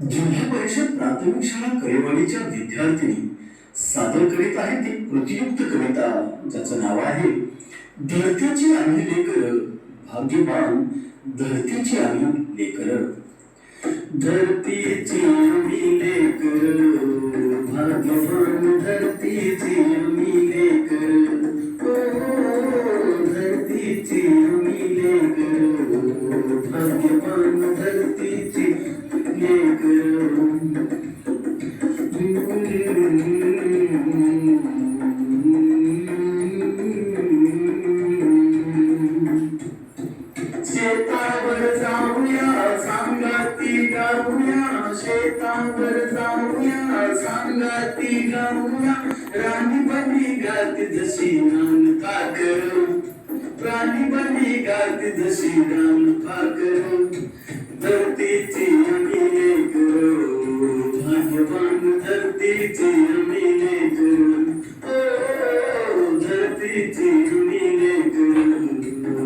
जिल्हा परिषद प्राथमिक शाळा कळेवाडीच्या विद्यार्थिनी सादर करीत आहे ती कृतीयुक्त कविता ज्याचं नाव आहे धरतीची आम्ही लेकर भाग्यवान धरतीची आम्ही लेकर. धरतीची आम्ही लेकर भाग्यवान धरतीची शेतावर जाऊया, सांगाती गाऊया शेतावर जाऊया, सांगाती गाऊया राणी बनी गाती जशी नान पाकर, राणी बनी गाती जशी नान पाकर. धरतीची आम्ही लेकर भाग्यवान, धरतीची आम्ही लेकर धरतीची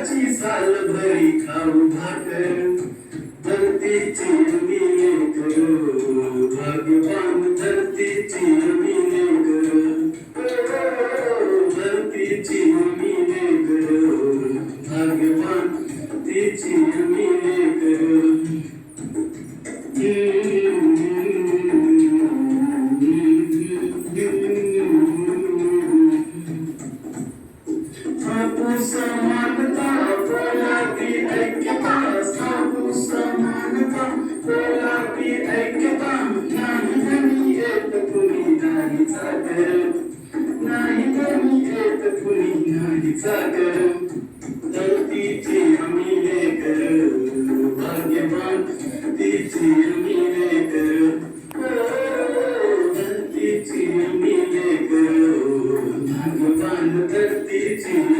ते मोत्याची साल भरी खाऊ भाकर मोत्याची साल भरी खाऊ भाकर धरतीची आम्ही लेकर भाग्यवान धरतीची आम्ही लेकर धरतीची आम्ही धरती चीर मिले करो भगवान धरती चीर